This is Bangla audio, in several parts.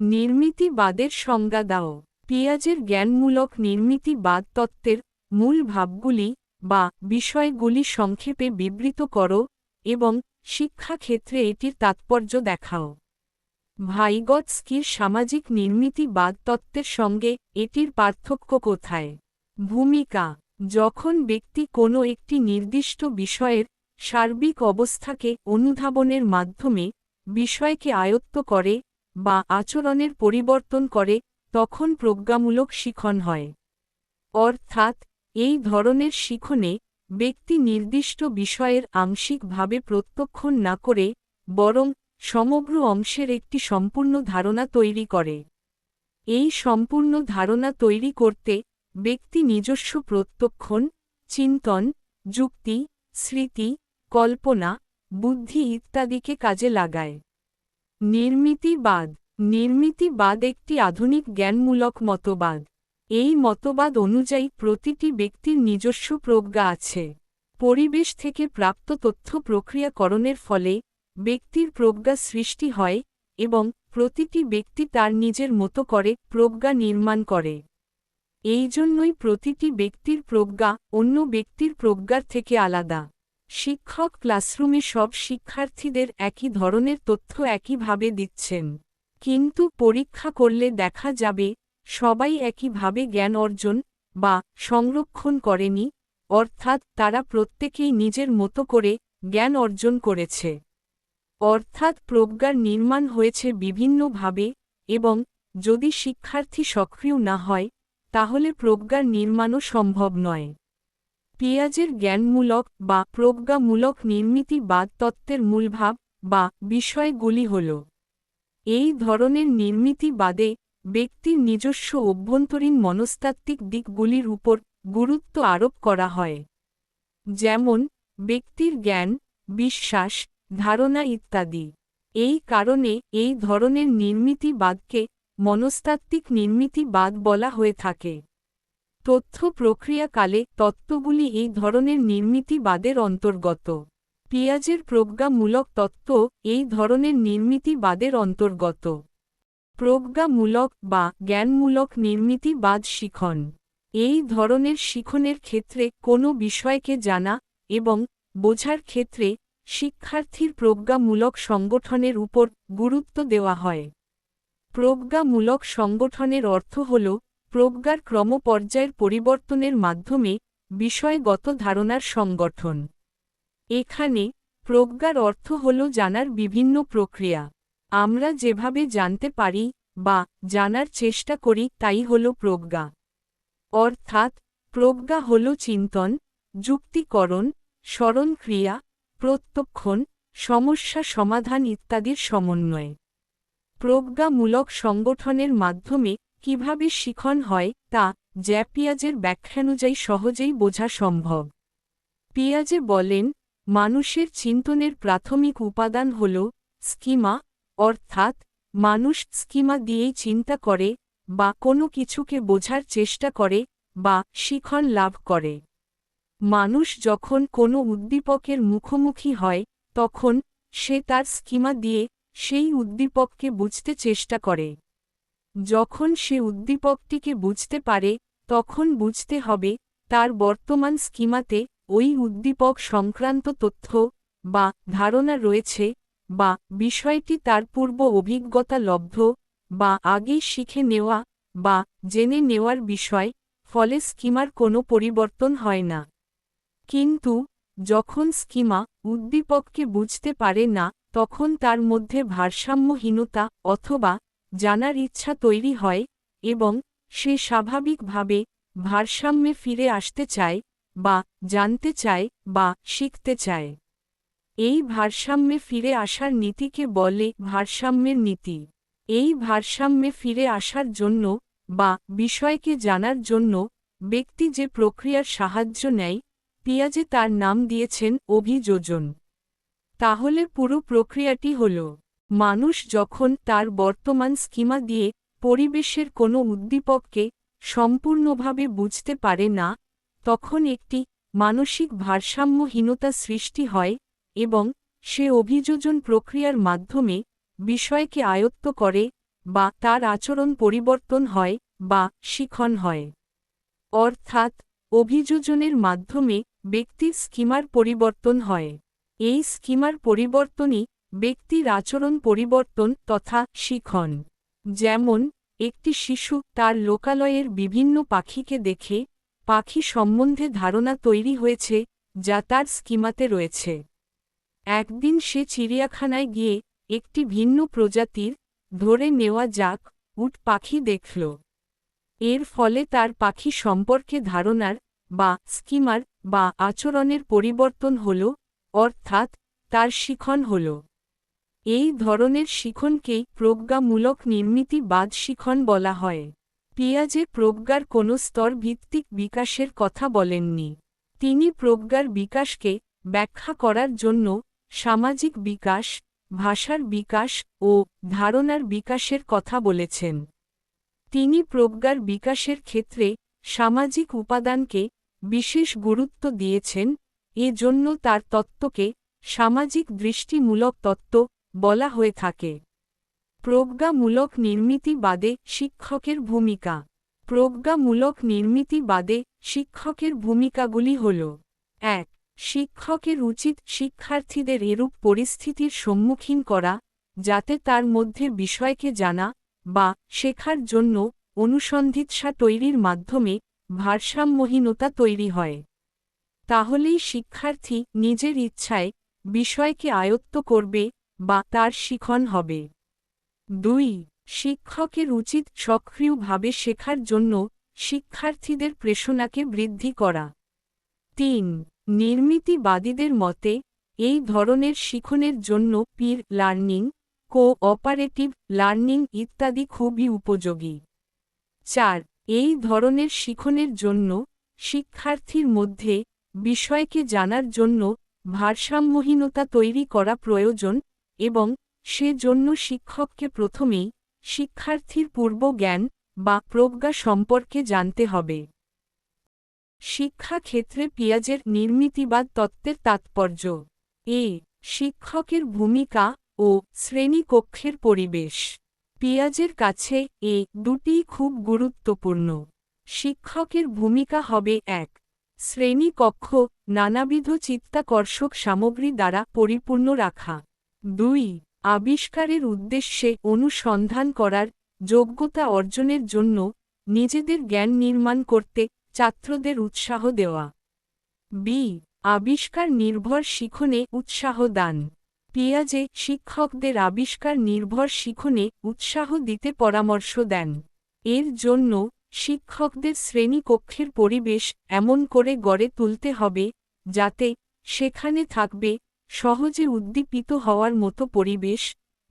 নির্মিতিবাদের সংজ্ঞা দাও। পেঁয়াজের জ্ঞানমূলক নির্মিতিবাদ তত্ত্বের মূল ভাবগুলি বা বিষয়গুলি সংক্ষেপে বিবৃত করো এবং শিক্ষাক্ষেত্রে এটির তাৎপর্য দেখাও। ভাইগৎস্কির সামাজিক নির্মিতিবাদ তত্ত্বের সঙ্গে এটির পার্থক্য কোথায়? ভূমিকা। যখন ব্যক্তি কোনো একটি নির্দিষ্ট বিষয়ের সার্বিক অবস্থাকে অনুধাবনের মাধ্যমে বিষয়কে আয়ত্ত করে বা আচরণের পরিবর্তন করে, তখন প্রজ্ঞামূলক শিখন হয়। অর্থাৎ, এই ধরনের শিখনে, ব্যক্তি নির্দিষ্ট বিষয়ের আংশিকভাবে প্রত্যক্ষণ না করে, বরং সমগ্র অংশের একটি সম্পূর্ণ ধারণা তৈরি করে। এই সম্পূর্ণ ধারণা তৈরি করতে, ব্যক্তি নিজস্ব প্রত্যক্ষণ, চিন্তন, যুক্তি, স্মৃতি, কল্পনা, বুদ্ধি ইত্যাদিকে কাজে লাগায়। নির্মিতিবাদ। নির্মিতিবাদ একটি আধুনিক জ্ঞানমূলক মতবাদ। এই মতবাদ অনুযায়ী প্রতিটি ব্যক্তির নিজস্ব প্রজ্ঞা আছে। পরিবেশ থেকে প্রাপ্ত তথ্য প্রক্রিয়াকরণের ফলে ব্যক্তির প্রজ্ঞা সৃষ্টি হয় এবং প্রতিটি ব্যক্তি তার নিজের মতো করে প্রজ্ঞা নির্মাণ করে। এই জন্যই প্রতিটি ব্যক্তির প্রজ্ঞা অন্য ব্যক্তির প্রজ্ঞার থেকে আলাদা। শিক্ষক ক্লাসরুমে সব শিক্ষার্থীদের একই ধরনের তথ্য একইভাবে দিচ্ছেন। কিন্তু পরীক্ষা করলে দেখা যাবে, সবাই একইভাবে জ্ঞান অর্জন বা সংরক্ষণ করেনি, অর্থাৎ তারা প্রত্যেকেই নিজের মতো করে জ্ঞান অর্জন করেছে। অর্থাৎ প্রজ্ঞার নির্মাণ হয়েছে বিভিন্নভাবে এবং যদি শিক্ষার্থী সক্রিয় না হয়, তাহলে প্রজ্ঞার নির্মাণও সম্ভব নয়। পেঁয়াজের জ্ঞানমূলক বা প্রজ্ঞামূলক নির্মিতিবাদ তত্ত্বের মূলভাব বা বিষয়গুলি হল এই ধরনের নির্মিতিবাদে ব্যক্তির নিজস্ব অভ্যন্তরীণ মনস্তাত্ত্বিক দিকগুলির উপর গুরুত্ব আরোপ করা হয়। যেমন, ব্যক্তির জ্ঞান, বিশ্বাস, ধারণা ইত্যাদি। এই কারণে এই ধরনের নির্মিতিবাদকে মনস্তাত্ত্বিক নির্মিতিবাদ বলা হয়ে থাকে। তথ্য প্রক্রিয়াকালে তত্ত্বগুলি এই ধরনের নির্মিতিবাদের অন্তর্গত। পেঁয়াজের প্রজ্ঞামূলক তত্ত্ব এই ধরনের নির্মিতিবাদের অন্তর্গত। প্রজ্ঞামূলক বা জ্ঞানমূলক নির্মিতিবাদ শিখন। এই ধরনের শিখনের ক্ষেত্রে কোনো বিষয়কে জানা এবং বোঝার ক্ষেত্রে শিক্ষার্থীর প্রজ্ঞামূলক সংগঠনের উপর গুরুত্ব দেওয়া হয়। প্রজ্ঞামূলক সংগঠনের অর্থ হল প্রজ্ঞার ক্রমপর্যায়ের পরিবর্তনের মাধ্যমে বিষয়গত ধারণার সংগঠন। এখানে প্রজ্ঞার অর্থ হল জানার বিভিন্ন প্রক্রিয়া। আমরা যেভাবে জানতে পারি বা জানার চেষ্টা করি তাই হল প্রজ্ঞা। অর্থাৎ প্রজ্ঞা হল চিন্তন, যুক্তিকরণ, স্মরণক্রিয়া, প্রত্যক্ষণ, সমস্যা সমাধান ইত্যাদির সমন্বয়। প্রজ্ঞামূলক সংগঠনের মাধ্যমে কীভাবে শিখন হয় তা জ্যাপিয়াজের ব্যাখ্যানুযায়ী সহজেই বোঝা সম্ভব। পিয়াজে বলেন, মানুষের চিন্তনের প্রাথমিক উপাদান হল স্কিমা, অর্থাৎ মানুষ স্কিমা দিয়েই চিন্তা করে বা কোনো কিছুকে বোঝার চেষ্টা করে বা শিখন লাভ করে। মানুষ যখন কোনো উদ্দীপকের মুখোমুখি হয়, তখন সে তার স্কিমা দিয়ে সেই উদ্দীপককে বুঝতে চেষ্টা করে। যখন সে উদ্দীপকটিকে বুঝতে পারে, তখন বুঝতে হবে, তার বর্তমান স্কিমাতে ওই উদ্দীপক সংক্রান্ত তথ্য, বা ধারণা রয়েছে, বা বিষয়টি তার পূর্ব অভিজ্ঞতা লব্ধ, বা আগেই শিখে নেওয়া, বা জেনে নেওয়ার বিষয়, ফলে স্কিমার কোনো পরিবর্তন হয় না। কিন্তু, যখন স্কিমা উদ্দীপককে বুঝতে পারে না, তখন তার মধ্যে ভারসাম্যহীনতা অথবা জানার ইচ্ছা তৈরি হয় এবং সে স্বাভাবিকভাবে ভারসাম্যে ফিরে আসতে চায় বা জানতে চায় বা শিখতে চায়। এই ভারসাম্যে ফিরে আসার নীতিকে বলে ভারসাম্যের নীতি। এই ভারসাম্যে ফিরে আসার জন্য বা বিষয়কে জানার জন্য ব্যক্তি যে প্রক্রিয়ার সাহায্য নেয়, পিয়াজে তার নাম দিয়েছেন অভিযোজন। তাহলে পুরো প্রক্রিয়াটি হল মানুষ যখন তার বর্তমান স্কিমা দিয়ে পরিবেশের কোনো উদ্দীপককে সম্পূর্ণভাবে বুঝতে পারে না, তখন একটি মানসিক ভারসাম্যহীনতা সৃষ্টি হয় এবং সে অভিযোজন প্রক্রিয়ার মাধ্যমে বিষয়কে আয়ত্ত করে বা তার আচরণ পরিবর্তন হয় বা শিখন হয়। অর্থাৎ, অভিযোজনের মাধ্যমে ব্যক্তির স্কিমার পরিবর্তন হয়। এই স্কিমার পরিবর্তনই ব্যক্তির আচরণ পরিবর্তন তথা শিখন। যেমন, একটি শিশু তার লোকালয়ের বিভিন্ন পাখিকে দেখে, পাখি সম্বন্ধে ধারণা তৈরি হয়েছে, যা তার স্কিমাতে রয়েছে। একদিন সে চিড়িয়াখানায় গিয়ে একটি ভিন্ন প্রজাতির ধরে নেওয়া যাক, উট পাখি দেখল। এর ফলে তার পাখি সম্পর্কে ধারণার বা স্কিমার বা আচরণের পরিবর্তন হল, অর্থাৎ তার শিখন হল। এই ধরনের শিখনকেই প্রজ্ঞামূলক নির্মিতিবাদ শিখন বলা হয়। পিয়াজে প্রজ্ঞার কোনো স্তর ভিত্তিক বিকাশের কথা বলেননি। তিনি প্রজ্ঞার বিকাশকে ব্যাখ্যা করার জন্য সামাজিক বিকাশ, ভাষার বিকাশ ও ধারণার বিকাশের কথা বলেছেন। তিনি প্রজ্ঞার বিকাশের ক্ষেত্রে সামাজিক উপাদানকে বিশেষ গুরুত্ব দিয়েছেন, এজন্য তার তত্ত্বকে সামাজিক দৃষ্টিমূলক তত্ত্ব বলা হয়ে থাকে। প্রজ্ঞামূলক নির্মিতিবাদে শিক্ষকের ভূমিকা। প্রজ্ঞামূলক নির্মিতিবাদে শিক্ষকের ভূমিকাগুলি হল, এক, শিক্ষকের উচিত শিক্ষার্থীদের এরূপ পরিস্থিতির সম্মুখীন করা, যাতে তার মধ্যে বিষয়কে জানা বা শেখার জন্য অনুসন্ধিৎসা তৈরির মাধ্যমে ভারসাম্যহীনতা তৈরি হয়। তাহলেই শিক্ষার্থী নিজের ইচ্ছায় বিষয়কে আয়ত্ত করবে বা তার শিখন হবে। দুই শিক্ষকের উচিত সক্রিয়ভাবে শেখার জন্য শিক্ষার্থীদের প্রেষণাকে বৃদ্ধি করা। তিন, নির্মিতিবাদীদের মতে, এই ধরনের শিখনের জন্য পির লার্নিং কো অপারেটিভ লার্নিং ইত্যাদি খুবই উপযোগী। চার, এই ধরনের শিখনের জন্য শিক্ষার্থীর মধ্যে বিষয়কে জানার জন্য ভারসাম্যহীনতা তৈরি করা প্রয়োজন এবং সে জন্য শিক্ষককে প্রথমেই শিক্ষার্থীর পূর্ব জ্ঞান বা প্রজ্ঞা সম্পর্কে জানতে হবে। শিক্ষাক্ষেত্রে পিয়াজের নির্মিতিবাদ তত্ত্বের তাৎপর্য। এ. শিক্ষকের ভূমিকা ও শ্রেণীকক্ষের পরিবেশ। পিয়াজের কাছে এ দুটি খুব গুরুত্বপূর্ণ। শিক্ষকের ভূমিকা হবে এক, শ্রেণীকক্ষ নানাবিধ চিত্তাকর্ষক সামগ্রী দ্বারা পরিপূর্ণ রাখা। দুই, আবিষ্কারের উদ্দেশ্যে অনুসন্ধান করার যোগ্যতা অর্জনের জন্য নিজেদের জ্ঞান নির্মাণ করতে ছাত্রদের উৎসাহ দেওয়া। বি, আবিষ্কার নির্ভর শিখনে উৎসাহ দান। পিয়াজে শিক্ষকদের আবিষ্কার নির্ভর শিখনে উৎসাহ দিতে পরামর্শ দেন। এর জন্য শিক্ষকদের শ্রেণীকক্ষের পরিবেশ এমন করে গড়ে তুলতে হবে যাতে সেখানে থাকবে সহজে উদ্দীপিত হওয়ার মতো পরিবেশ,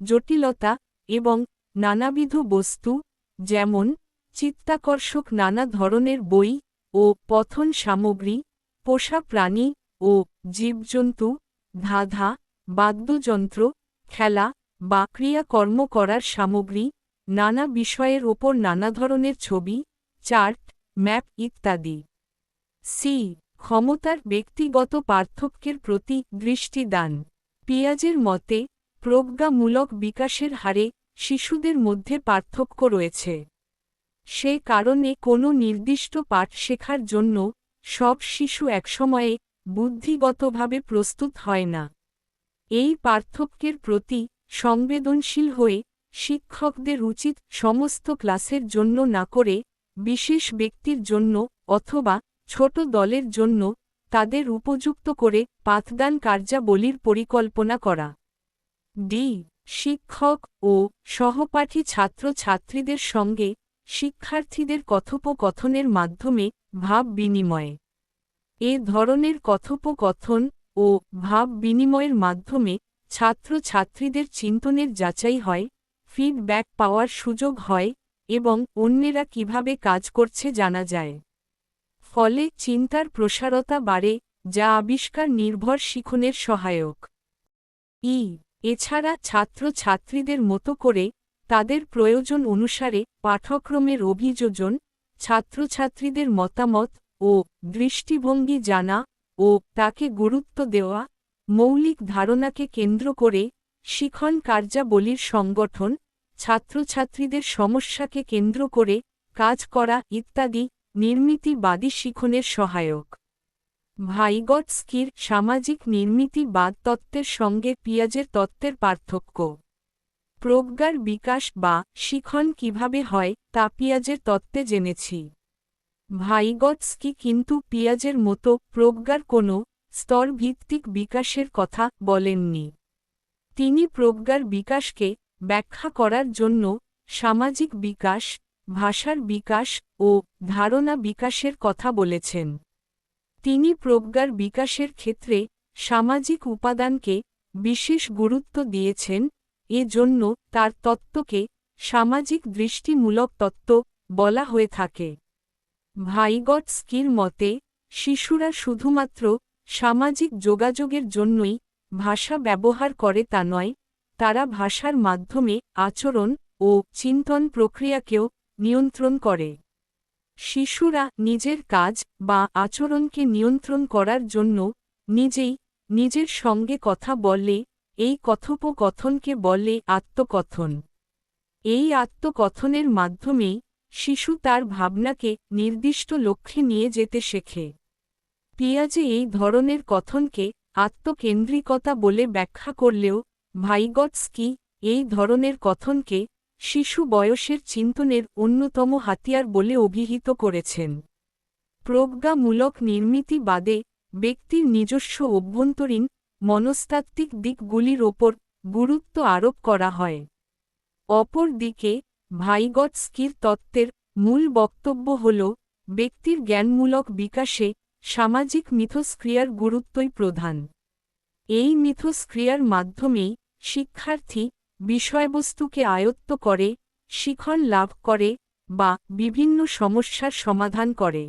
জটিলতা এবং নানাবিধ বস্তু, যেমন চিত্তাকর্ষক নানা ধরনের বই ও পথন সামগ্রী, পোষা প্রাণী ও জীবজন্তু, ধাঁধা, বাদ্যযন্ত্র, খেলা বা ক্রিয়াকর্ম করার সামগ্রী, নানা বিষয়ের ওপর নানা ধরনের ছবি, চার্ট, ম্যাপ ইত্যাদি। সি ক্ষমতার ব্যক্তিগত পার্থক্যের প্রতি দৃষ্টি দান। পিয়াজের মতে, প্রজ্ঞামূলক বিকাশের হারে শিশুদের মধ্যে পার্থক্য রয়েছে। সে কারণে কোনো নির্দিষ্ট পাঠ শেখার জন্য সব শিশু একসময়ে বুদ্ধিগতভাবে প্রস্তুত হয় না। এই পার্থক্যের প্রতি সংবেদনশীল হয়ে শিক্ষকদের উচিত সমস্ত ক্লাসের জন্য না করে বিশেষ ব্যক্তির জন্য অথবা ছোট দলের জন্য তাদের উপযুক্ত করে পাঠদান কার্যাবলীর পরিকল্পনা করা। ডি শিক্ষক ও সহপাঠী ছাত্রছাত্রীদের সঙ্গে শিক্ষার্থীদের কথোপকথনের মাধ্যমে ভাব বিনিময়ে। এ ধরনের কথোপকথন ও ভাব বিনিময়ের মাধ্যমে ছাত্রছাত্রীদের চিন্তনের যাচাই হয় ফিডব্যাক পাওয়ার সুযোগ হয় এবং অন্যেরা কীভাবে কাজ করছে জানা যায়। ফলে চিন্তার প্রসারতা বাড়ে, যা আবিষ্কার নির্ভর শিখনের সহায়ক। ই, এছাড়া ছাত্রছাত্রীদের মতো করে তাদের প্রয়োজন অনুসারে পাঠক্রমের অভিযোজন, ছাত্রছাত্রীদের মতামত ও দৃষ্টিভঙ্গি জানা ও তাকে গুরুত্ব দেওয়া, মৌলিক ধারণাকে কেন্দ্র করে শিখন কার্যাবলীর সংগঠন, ছাত্রছাত্রীদের সমস্যাকে কেন্দ্র করে কাজ করা ইত্যাদি নির্মিতিবাদী শিখনের সহায়ক। ভাইগটস্কির সামাজিক নির্মিতিবাদ তত্ত্বের সঙ্গে পিয়াজের তত্ত্বের পার্থক্য। প্রজ্ঞার বিকাশ বা শিখন কীভাবে হয়, তা পিয়াজের তত্ত্বে জেনেছি। ভাইগটস্কি কিন্তু পিয়াজের মতো প্রজ্ঞার কোনো স্তরভিত্তিক বিকাশের কথা বলেননি। তিনি প্রজ্ঞার বিকাশকে ব্যাখ্যা করার জন্য সামাজিক বিকাশ ভাষার বিকাশ ও ধারণা বিকাশের কথা বলেছেন। তিনি প্রজ্ঞার বিকাশের ক্ষেত্রে সামাজিক উপাদানকে বিশেষ গুরুত্ব দিয়েছেন এ জন্য তার তত্ত্বকে সামাজিক দৃষ্টিমূলক তত্ত্ব বলা হয়ে থাকে। ভাইগটস্কির মতে, শিশুরা শুধুমাত্র সামাজিক যোগাযোগের জন্যই ভাষা ব্যবহার করে তা নয়, তারা ভাষার মাধ্যমে আচরণ ও চিন্তন প্রক্রিয়াকেও নিয়ন্ত্রণ করে। শিশুরা নিজের কাজ বা আচরণকে নিয়ন্ত্রণ করার জন্য নিজেই নিজের সঙ্গে কথা বলে, এই কথোপকথনকে বলে আত্মকথন। এই আত্মকথনের মাধ্যমেই শিশু তার ভাবনাকে নির্দিষ্ট লক্ষ্যে নিয়ে যেতে শেখে। পিয়াজে এই ধরনের কথনকে আত্মকেন্দ্রিকতা বলে ব্যাখ্যা করলেও ভাইগটস্কি এই ধরনের কথনকে শিশু বয়সের চিন্তনের অন্যতম হাতিয়ার বলে অভিহিত করেছেন। প্রজ্ঞামূলক নির্মিতি বাদে ব্যক্তির নিজস্ব অভ্যন্তরীণ, মনস্তাত্ত্বিক দিকগুলির ওপর গুরুত্ব আরোপ করা হয়। অপর দিকে ভাইগটস্কির তত্ত্বের মূল বক্তব্য হল, ব্যক্তির জ্ঞানমূলক বিকাশে সামাজিক মিথস্ক্রিয়ার গুরুত্বই প্রধান। এই মিথস্ক্রিয়ার মাধ্যমেই শিক্ষার্থী বিষয়বস্তুকে আয়ত্ত করে শিখন লাভ করে বা বিভিন্ন সমস্যার সমাধান করে।